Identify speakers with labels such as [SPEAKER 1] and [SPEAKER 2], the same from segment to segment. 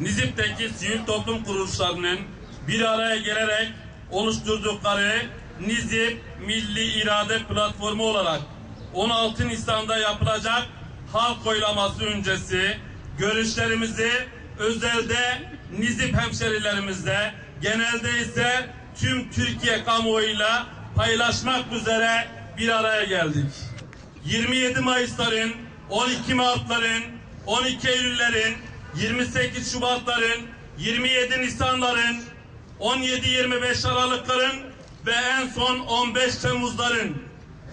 [SPEAKER 1] Nizip'teki sivil toplum kuruluşlarının bir araya gelerek oluşturdukları Nizip Milli İrade Platformu olarak 16 Nisan'da yapılacak halk oylaması öncesi görüşlerimizi özelde Nizip hemşerilerimizle genelde ise tüm Türkiye kamuoyuyla paylaşmak üzere bir araya geldik. 27 Mayıs'ların, 12 Mart'ların, 12 Eylül'lerin, 28 Şubat'ların, 27 Nisan'ların, 17-25 Aralık'ların ve en son 15 Temmuz'ların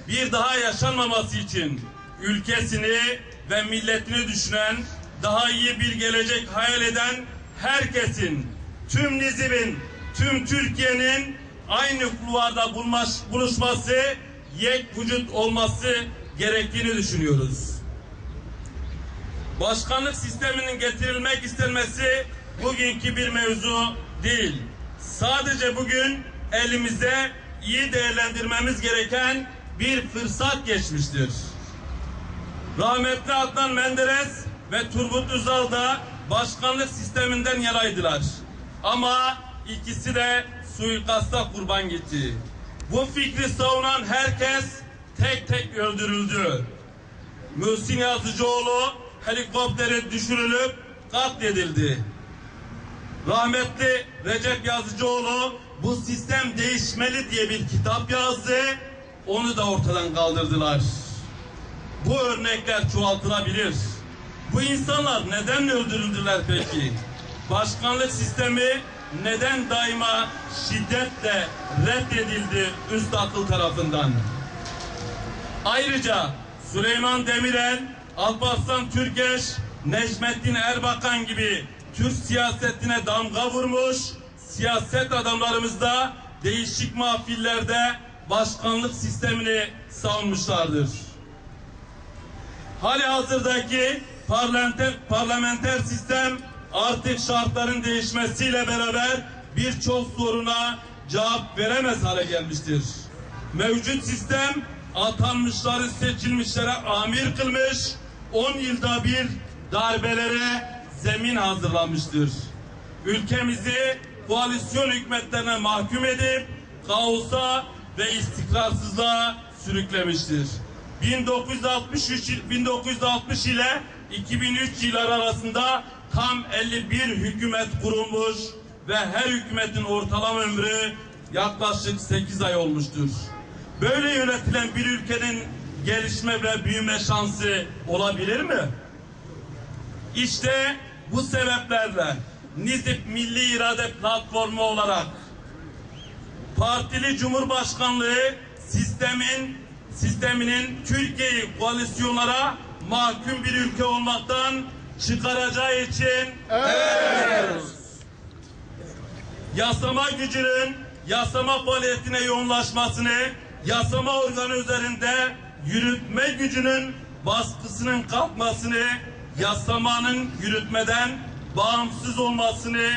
[SPEAKER 1] bir daha yaşanmaması için ülkesini ve milletini düşünen, daha iyi bir gelecek hayal eden herkesin, tüm Nizip'in, tüm Türkiye'nin aynı kulvarda bulmaş, buluşması, yek vücut olması gerektiğini düşünüyoruz. Başkanlık sisteminin getirilmek istenmesi bugünkü bir mevzu değil. Sadece bugün elimize iyi değerlendirmemiz gereken bir fırsat geçmiştir. Rahmetli Adnan Menderes ve Turgut Özal da başkanlık sisteminden yanaydılar. Ama ikisi de suikasta kurban gitti. Bu fikri savunan herkes tek tek öldürüldü. Muhsin Yazıcıoğlu helikoptere düşürülüp katledildi. Rahmetli Recep Yazıcıoğlu bu sistem değişmeli diye bir kitap yazdı. Onu da ortadan kaldırdılar. Bu örnekler çoğaltılabilir. Bu insanlar neden öldürüldüler peki? Başkanlık sistemi neden daima şiddetle reddedildi üst akıl tarafından? Ayrıca Süleyman Demirel, Alparslan Türkeş, Necmettin Erbakan gibi Türk siyasetine damga vurmuş siyaset adamlarımız da değişik mahfillerde başkanlık sistemini savunmuşlardır. Hali hazırdaki parlamenter, parlamenter sistem artık şartların değişmesiyle beraber birçok soruna cevap veremez hale gelmiştir. Mevcut sistem atanmışları seçilmişlere amir kılmış, 10 yılda bir darbelere zemin hazırlamıştır. Ülkemizi koalisyon hükümetlerine mahkum edip kaosa ve istikrarsızlığa sürüklemiştir. 1963 yıl- 1960 ile 2003 yılları arasında tam 51 hükümet kurulmuş ve her hükümetin ortalama ömrü yaklaşık 8 ay olmuştur. Böyle yönetilen bir ülkenin gelişme ve büyüme şansı olabilir mi? İşte bu sebeplerle Nizip Milli İrade Platformu olarak partili cumhurbaşkanlığı sistemin sisteminin Türkiye'yi koalisyonlara mahkum bir ülke olmaktan çıkaracağı için yasama gücünün yasama faaliyetine yoğunlaşmasını, yasama organı üzerinde yürütme gücünün baskısının kalkmasını, yasamanın yürütmeden bağımsız olmasını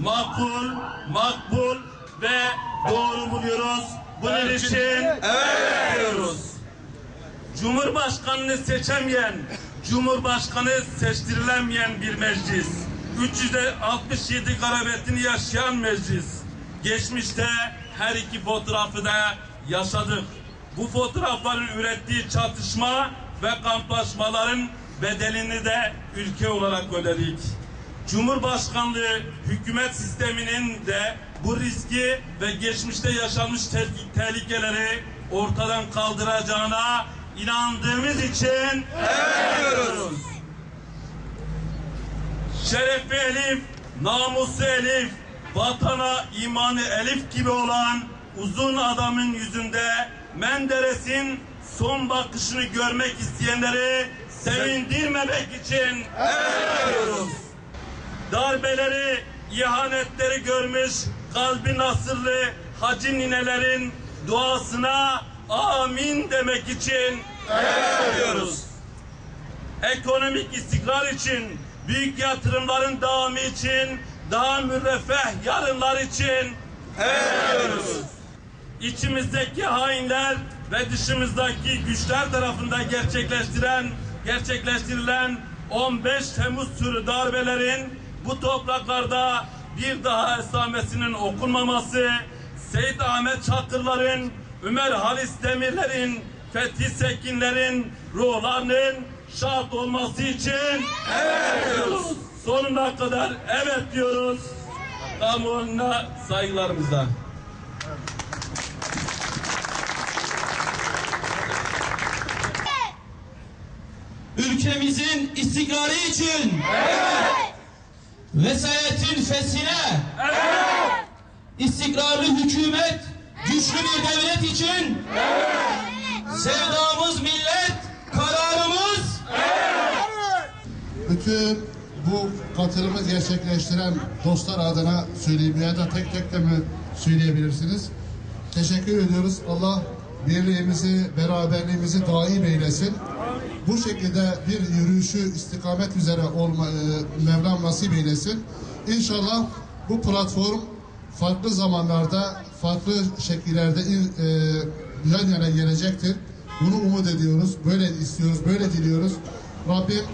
[SPEAKER 1] makul, makbul ve doğru buluyoruz. Bunun için evet diyoruz. Cumhurbaşkanını seçemeyen, Cumhurbaşkanı seçtirilemeyen bir meclis. 367 garabetini yaşayan meclis. Geçmişte her iki fotoğrafı da yaşadık. Bu fotoğrafların ürettiği çatışma ve kamplaşmaların bedelini de ülke olarak ödedik. Cumhurbaşkanlığı hükümet sisteminin de bu riski ve geçmişte yaşanmış te- tehlikeleri ortadan kaldıracağına inandığımız için evet diyoruz. Şerefi Elif, namusu Elif, vatana imanı Elif gibi olan uzun adamın yüzünde Menderes'in son bakışını görmek isteyenleri sevindirmemek için evet darbeleri, ihanetleri görmüş kalbi nasırlı hacı ninelerin duasına amin demek için evet. Ekonomik istikrar için, büyük yatırımların devamı için, daha müreffeh yarınlar için evet. İçimizdeki hainler ve dışımızdaki güçler tarafından gerçekleştiren gerçekleştirilen 15 Temmuz türü darbelerin bu topraklarda bir daha esamesinin okunmaması, Seyit Ahmet Çakırların, Ömer Halis Demirler'in, Fethi Sekinler'in ruhlarının şad olması için evet diyoruz. Sonuna kadar evet diyoruz. Kamuoyuna saygılarımızla.
[SPEAKER 2] Ülkemizin istikrarı için. Vesayetin fesine. İstikrarlı hükümet güçlü bir devlet için. Sevdamız millet kararımız.
[SPEAKER 3] Bütün bu katılımı gerçekleştiren dostlar adına söyleyeyim ya da tek tek de mi söyleyebilirsiniz? Teşekkür ediyoruz. Allah birliğimizi, beraberliğimizi daim eylesin. Bu şekilde bir yürüyüşü istikamet üzere olma, e, Mevlam nasip eylesin. İnşallah bu platform farklı zamanlarda, farklı şekillerde e, yan yana gelecektir. Bunu umut ediyoruz, böyle istiyoruz, böyle diliyoruz. Rabbim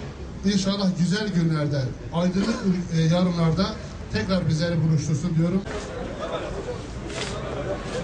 [SPEAKER 3] inşallah güzel günlerde, aydınlık e, yarınlarda tekrar bizleri buluştursun diyorum.